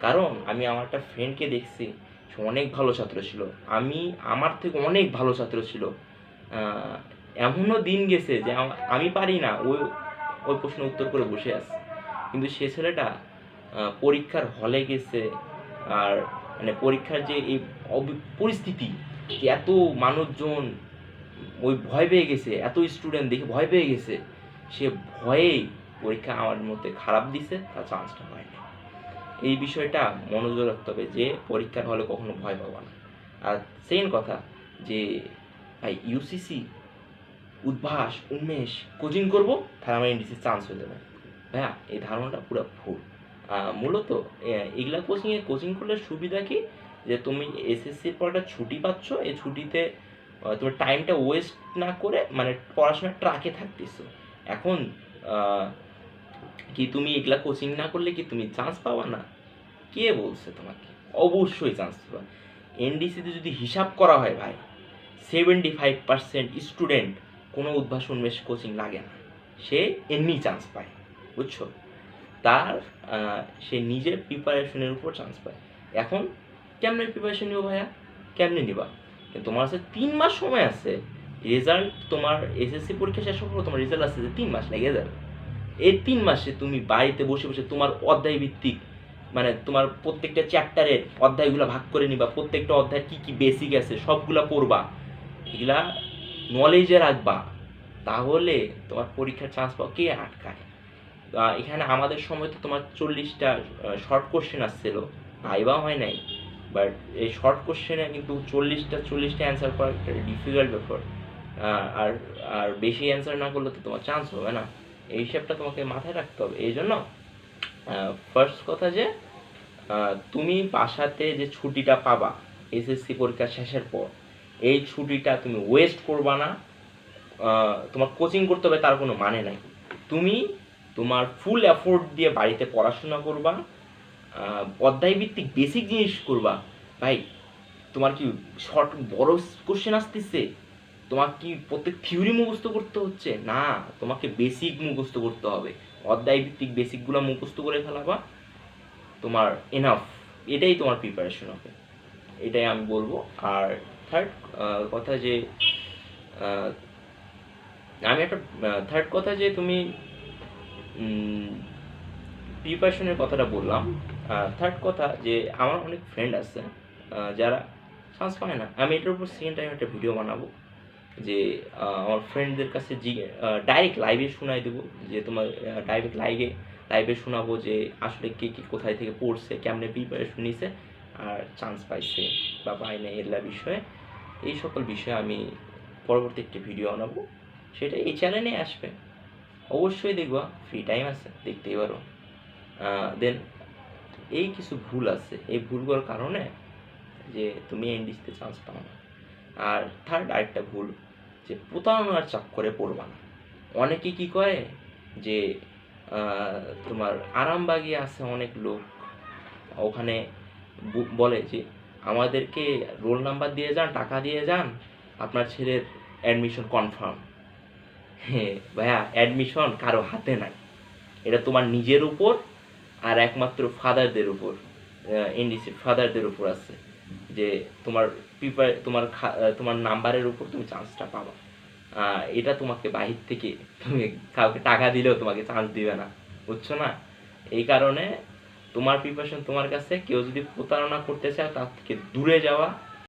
কারণ আমি আমার একটা ফ্রেন্ডকে দেখছি, সে অনেক ভালো ছাত্র ছিল। আমি, আমার থেকে অনেক ভালো ছাত্র ছিল। এমনও দিন গেছে যে আমি পারি না ওই ওই প্রশ্ন উত্তর করে বসে আছে। কিন্তু সে ছেলেটা পরীক্ষার হলে গেছে আর মানে পরীক্ষার যে এই পরিস্থিতি যে এত মানুষজন ওই ভয় পেয়ে গেছে, এত স্টুডেন্ট দেখে ভয় পেয়ে গেছে, সে ভয়েই পরীক্ষা আমার মধ্যে খারাপ দিছে, তার চান্সটা হয়নি। এই বিষয়টা মনোযোগ রাখতে হবে যে পরীক্ষার হলে কখনো ভয় পাবো না। আর সেকেন্ড কথা যে, ভাই ইউসিসি উদ্ভাস, উন্মেষ, কোচিং করব, তাহলে আমার এনডিসি চান্স হয়ে যাবে। ভাইয়া, এই ধারণাটা পুরো ভুল। মূলত এগুলা কোচিংয়ে কোচিং করলে সুবিধা কি? যে তুমি এসএসসির পর একটা ছুটি পাচ্ছ, এই ছুটিতে তোমার টাইমটা ওয়েস্ট না করে মানে পড়াশোনার ট্রাকে থাকতেছো। এখন কি তুমি এগুলা কোচিং না করলে কি তুমি চান্স পাবা না? কে বলছে তোমাকে? অবশ্যই চান্স পাবা। এনডিসিতে যদি হিসাব করা হয় ভাই সেভেন্টি ফাইভ পার্সেন্ট স্টুডেন্ট কোনো উদ্ভাস উন্মেষ কোচিং লাগে না। সে এমনি চান্স পায়, বুঝছ? তার সে নিজের প্রিপারেশনের উপর চান্স পায়। এখন কেমনে প্রিপারেশন নিও ভাইয়া? কেমনে নিবা? তোমার কাছে তিন মাস সময় আছে। রেজাল্ট তোমার এসএসসি পরীক্ষা শেষ হওয়ার তোমার রেজাল্ট আসছে যে তিন মাস লেগে যাবে। এই তিন মাসে তুমি বাড়িতে বসে বসে তোমার অধ্যায় ভিত্তিক মানে তোমার প্রত্যেকটা চ্যাপ্টারের অধ্যায়গুলো ভাগ করে নিবা, প্রত্যেকটা অধ্যায় কি কি বেসিক আছে, সবগুলা পড়বা, এগুলা নলেজে রাখবা, তাহলে তোমার পরীক্ষার চান্স পাওয়া কে আটকায়। এখানে আমাদের সময় তো তোমার চল্লিশটা শর্ট কোশ্চেন আসছিল, ভাইবা হয় নাই বাট এই শর্ট কোশ্চেনে কিন্তু চল্লিশটা চল্লিশটা অ্যান্সার করা একটা ডিফিকাল্ট ব্যাপার আর আর বেশি অ্যান্সার না করলে তো তোমার চান্স হবে না। এই হিসাবটা তোমাকে মাথায় রাখতে হবে। এই জন্য ফার্স্ট কথা যে তুমি বাসাতে যে ছুটিটা পাবা এসএসসি পরীক্ষা শেষের পর এই ছুটিটা তুমি ওয়েস্ট করবা না। তোমার কোচিং করতে হবে তার কোনো মানে নাই। তুমি তোমার ফুল এফোর্ট দিয়ে বাড়িতে পড়াশোনা করবা আহ, অধ্যায় ভিত্তিক বেসিক জিনিস করবা। ভাই তোমার কি শর্ট বড় কোশ্চেন আসতেছে? তোমার কি প্রত্যেক থিওরি মুখস্থ করতে হচ্ছে? না, তোমাকে বেসিক মুখস্থ করতে হবে। অধ্যায় ভিত্তিক বেসিকগুলো মুখস্থ করে ফেলাবা। তোমার এনাফ এটাই তোমার প্রিপারেশন হবে। এটাই আমি বলব। আর থার্ড কথা যে আমি একটা থার্ড কথা যে তুমি প্রিপারেশনের কথাটা বললাম। থার্ড কথা যে আমার অনেক ফ্রেন্ড আছে যারা চান্স পায় না। আমি এটার উপর সেকেন্ড টাইম একটা ভিডিও বানাবো। যে আমার ফ্রেন্ডদের কাছে জি ডাইরেক্ট লাইভে শোনাই দেবো। যে, তোমার ডাইরেক্ট লাইভে লাইভে শোনাবো যে, আসলে কে কে, কোথায় থেকে পড়ছে, কেমনে প্রিপারেশন নিছে, আর চান্স পাইছে বা পায় না এগুলা বিষয়ে। এই সকল বিষয়ে আমি পরবর্তী একটি ভিডিও বানাবো। সেটা এই চ্যানেলে আসবে। অবশ্যই দেখবা ফ্রি টাইম আছে, দেখতেই পারো। দেন এই কিছু ভুল আছে। এই ভুলগুলোর কারণে যে, তুমি এনডিসতে চান্স পাও না। আর থার্ড আরেকটা ভুল যে প্রতারণার চক্করে পড়বা না। অনেকে কি করে যে তোমার আরামবাগে আছে অনেক লোক। ওখানে বলে যে, আমাদেরকে রোল নাম্বার দিয়ে যান, টাকা দিয়ে যান, আপনার ছেলের অ্যাডমিশন কনফার্ম। হ্যাঁ ভাইয়া, অ্যাডমিশন কারও হাতে নাই। এটা তোমার নিজের উপর আর একমাত্র ফাদারদের উপর এনডিসি ফাদারদের উপর আছে। যে তোমার প্রিপার তোমার তোমার নাম্বারের উপর তুমি চান্সটা পাবা। এটা তোমাকে বাহির থেকে তুমি কাউকে টাকা দিলেও তোমাকে চান্স দিবে না। বুঝছ না? এই কারণে তোমার প্রিপারেশন তোমার কাছে, কেউ যদি প্রতারণা করতে চায়, তার থেকে দূরে যাওয়া